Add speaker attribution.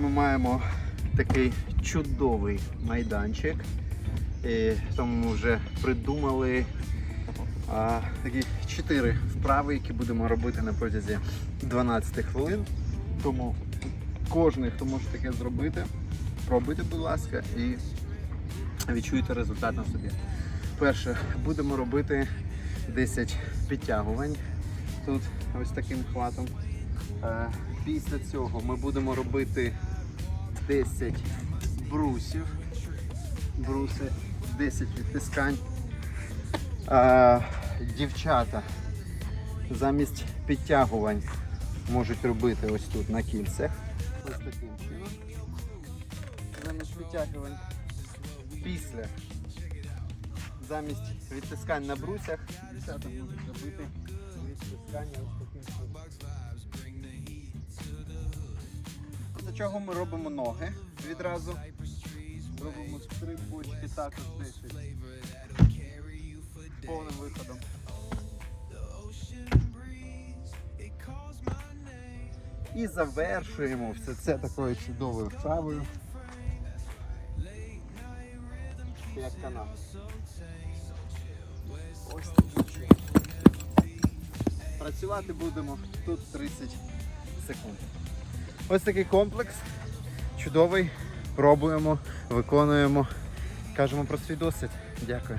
Speaker 1: ми маємо такий чудовий майданчик. І тому ми вже придумали а, такі чотири вправи, які будемо робити на протязі 12 хвилин. Тому кожен, хто може таке зробити, пробуйте, будь ласка, і відчуйте результат на собі. Перше, будемо робити 10 підтягувань тут ось таким хватом. Е, Після цього ми будемо робити 10 брусів. Бруси, 10 відтискань. Е, Дівчата замість підтягувань можуть робити ось тут на кільцях. Ось таким чином. Замість підтягувань. Після замість відтискань на брусях дівчата можуть робити відтискання чого ми робимо ноги відразу. Робимо три бочки також 10. Повним виходом. І завершуємо все це такою чудовою вправою. Як канал. Ось таким. Працювати будемо тут 30 секунд. Ось такий комплекс. Чудовий. Пробуємо, виконуємо. Кажемо про свій досвід. Дякую.